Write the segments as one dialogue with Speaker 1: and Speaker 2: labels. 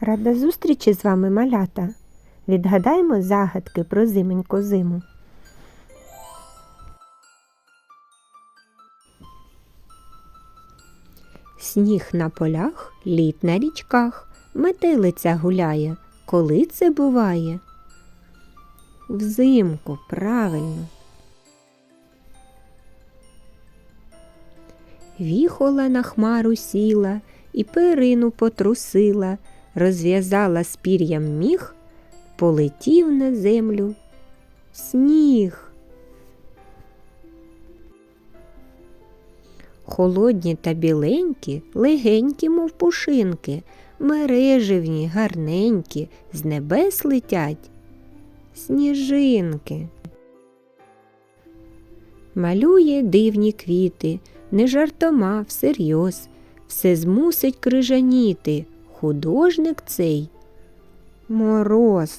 Speaker 1: Рада зустрічі з вами, малята. Відгадаємо загадки про зименьку зиму. Сніг на полях, лід на річках, метелиця гуляє. Коли це буває? Взимку, правильно. Віхола на хмару сіла і перину потрусила, розв'язала з пір'ям міг, полетів на землю сніг. Холодні та біленькі, легенькі, мов пушинки, мереживні, гарненькі, з небес летять сніжинки. Малює дивні квіти, не жартома, всерйоз, все змусить крижаніти. Художник цей мороз.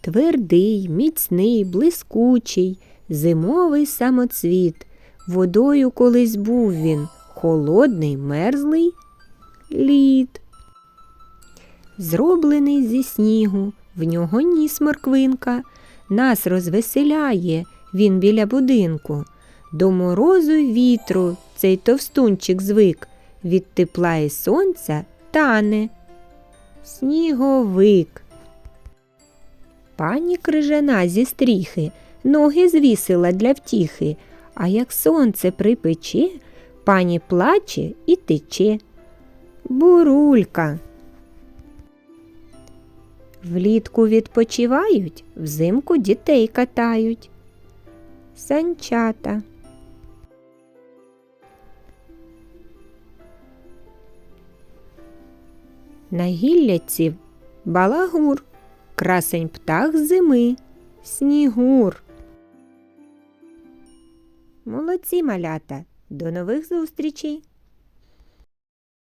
Speaker 1: Твердий, міцний, блискучий, зимовий самоцвіт. Водою колись був він, холодний, мерзлий лід. Зроблений зі снігу, в нього ніс морквинка, нас розвеселяє він біля будинку. До морозу й вітру цей товстунчик звик, від тепла і сонця тане. Сніговик. Пані крижана зі стріхи, ноги звісила для втіхи, а як сонце припече, пані плаче і тече. Бурулька. Влітку відпочивають, взимку дітей катають. Санчата. На гілляці балагур, красень птах зими, снігур. Молодці малята. До нових зустрічей!